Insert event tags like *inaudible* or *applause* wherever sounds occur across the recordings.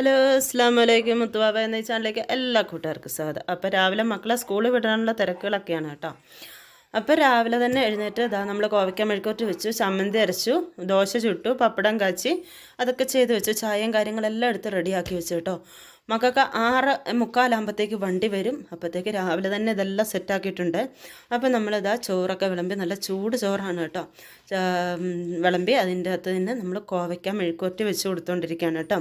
Hello അസ്സാം വലൈക്കും മുത്തുവാബ എന്ന ചാനലിലേക്ക് എല്ലാ കൂട്ടുകാർക്കും സ്വാഗതം. അപ്പോൾ രാവിലെ മക്കളെ സ്കൂളിൽ വിടാനുള്ള തിരക്കുകളൊക്കെയാണ് കേട്ടോ. അപ്പോൾ രാവിലെ തന്നെ എഴുന്നേറ്റ് ഇതാ നമ്മൾ കോവയ്ക്ക മെഴുക്കോട്ട് വെച്ചു ചമ്മന്തി അരച്ചു ദോശ ചുട്ടു പപ്പടം കാച്ചി അതൊക്കെ ചെയ്ത് വെച്ചു ചായയും കാര്യങ്ങളെല്ലാം എടുത്ത് റെഡിയാക്കി വെച്ചു കേട്ടോ. മക്കൾക്ക് ആറ് മുക്കാലാകുമ്പോഴത്തേക്ക് വണ്ടി വരും. അപ്പോഴത്തേക്ക് രാവിലെ തന്നെ ഇതെല്ലാം സെറ്റാക്കിയിട്ടുണ്ട് അപ്പോൾ നമ്മളിതാ ചോറൊക്കെ വിളമ്പി നല്ല ചൂട് ചോറാണ് കേട്ടോ. വിളമ്പി അതിന്റെ അകത്ത് തന്നെ നമ്മൾ കോവയ്ക്ക മെഴുക്കോറ്റ് വെച്ച് കൊടുത്തുകൊണ്ടിരിക്കുകയാണ് കേട്ടോ.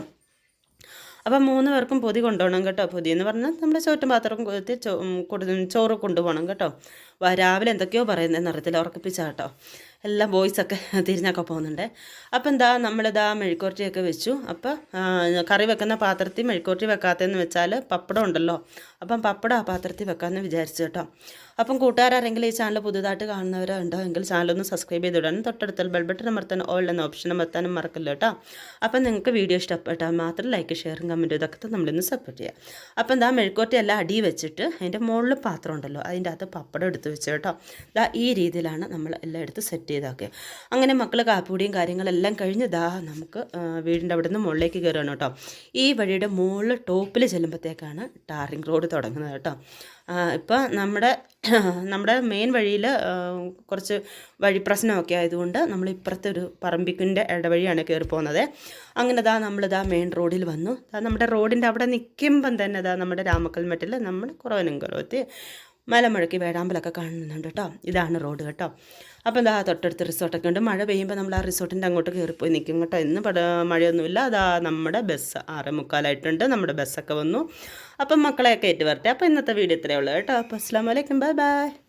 അപ്പം മൂന്ന് പേർക്കും പൊതി കൊണ്ടുപോകണം കേട്ടോ. പൊതി എന്ന് പറഞ്ഞാൽ നമ്മുടെ ചോറ്റും പാത്രം കൊത്തി ചോറ് കൊണ്ടുപോകണം കേട്ടോ. രാവിലെ എന്തൊക്കെയോ പറയുന്നതെന്ന് അറിയത്തില്ല. ഉറക്കിപ്പിച്ച കേട്ടോ. എല്ലാം ബോയ്സൊക്കെ *laughs* തിരിഞ്ഞൊക്കെ പോകുന്നുണ്ട്. അപ്പം എന്താ നമ്മളിതാ മെഴുക്കോട്ടിയൊക്കെ വെച്ചു. അപ്പം കറി വെക്കുന്ന പാത്രത്തിൽ മെഴുക്കോട്ടി വെക്കാത്തതെന്ന് വെച്ചാൽ പപ്പടം ഉണ്ടല്ലോ. അപ്പം പപ്പടം ആ പാത്രത്തിൽ വെക്കാമെന്ന് വിചാരിച്ചു കേട്ടോ. അപ്പം കൂട്ടുകാരെങ്കിലും ഈ ചാനൽ പുതുതായിട്ട് കാണുന്നവരോ ഉണ്ടോ എങ്കിൽ ചാനലൊന്ന് സബ്സ്ക്രൈബ് ചെയ്തിടാനും വിടാനും തൊട്ടടുത്ത ബട്ടൺ അമർത്താനും ഓൾ എന്ന ഓപ്ഷൻ അമർത്താനും മറക്കില്ല കേട്ടോ. അപ്പം നിങ്ങൾക്ക് വീഡിയോ ഇഷ്ടപ്പെട്ടാൽ മാത്രം ലൈക്ക് ഷെയറും കമന്റും ഇതൊക്കെ നമ്മളിന്ന് സപ്പോർട്ട് ചെയ്യാം. അപ്പം എന്താ മെഴുക്കോട്ടി എല്ലാം അടി വെച്ചിട്ട് അതിന്റെ മുകളിൽ പാത്രം ഉണ്ടല്ലോ. അതിന്റെ അകത്ത് പപ്പടം എടുത്ത് വെച്ചു കേട്ടോ. ഈ രീതിയിലാണ് നമ്മൾ എല്ലാം എടുത്ത് സെറ്റ് ചെയ്താക്കിയത് അങ്ങനെ മക്കൾ കാപ്പുപൊടിയും കാര്യങ്ങളെല്ലാം കഴിഞ്ഞ് ദാ നമുക്ക് വീടിന്റെ അവിടെ നിന്ന് മുകളിലേക്ക് കയറുകയാണ് കേട്ടോ. ഈ വഴിയുടെ മുകളിൽ ടോപ്പിൽ ചെല്ലുമ്പോഴത്തേക്കാണ് ടാറിങ് റോഡ് തുടങ്ങുന്നത് കേട്ടോ. ഇപ്പം നമ്മുടെ നമ്മുടെ മെയിൻ വഴിയിൽ കുറച്ച് വഴി പ്രശ്നമൊക്കെ ആയതുകൊണ്ട് നമ്മൾ ഇപ്പുറത്തെ ഒരു പറമ്പിക്കിന്റെ ഇടവഴിയാണ് കയറി പോകുന്നത്. അങ്ങനെ ദാ നമ്മളിതാ മെയിൻ റോഡിൽ വന്നു. നമ്മുടെ റോഡിന്റെ അവിടെ നിൽക്കുമ്പം തന്നെ ദാ നമ്മുടെ രാമക്കൽമറ്റിൽ നമ്മൾ കുറവനുംകുറവത്തി മലമുഴക്കി വേഴാമ്പലൊക്കെ കാണുന്നുണ്ട് കേട്ടോ. ഇതാണ് റോഡ് കേട്ടോ. അപ്പോൾ എന്താ തൊട്ടടുത്ത് റിസോർട്ടൊക്കെ ഉണ്ട്. മഴ പെയ്യുമ്പോൾ നമ്മൾ ആ റിസോർട്ടിന്റെ അങ്ങോട്ട് കയറിപ്പോയി നിൽക്കും കേട്ടോ. ഇന്ന് പട മഴയൊന്നുമില്ല. അതാ നമ്മുടെ ബസ് ആറ് മുക്കാലായിട്ടുണ്ട്. നമ്മുടെ ബസ്സൊക്കെ വന്നു. അപ്പം മക്കളെയൊക്കെ ഏറ്റ് വരട്ടെ അപ്പോൾ ഇന്നത്തെ വീഡിയോ ഇത്രയേ ഉള്ളൂ കേട്ടോ. അപ്പോൾ അസ്സാം വലൈക്കും ബൈ ബൈ.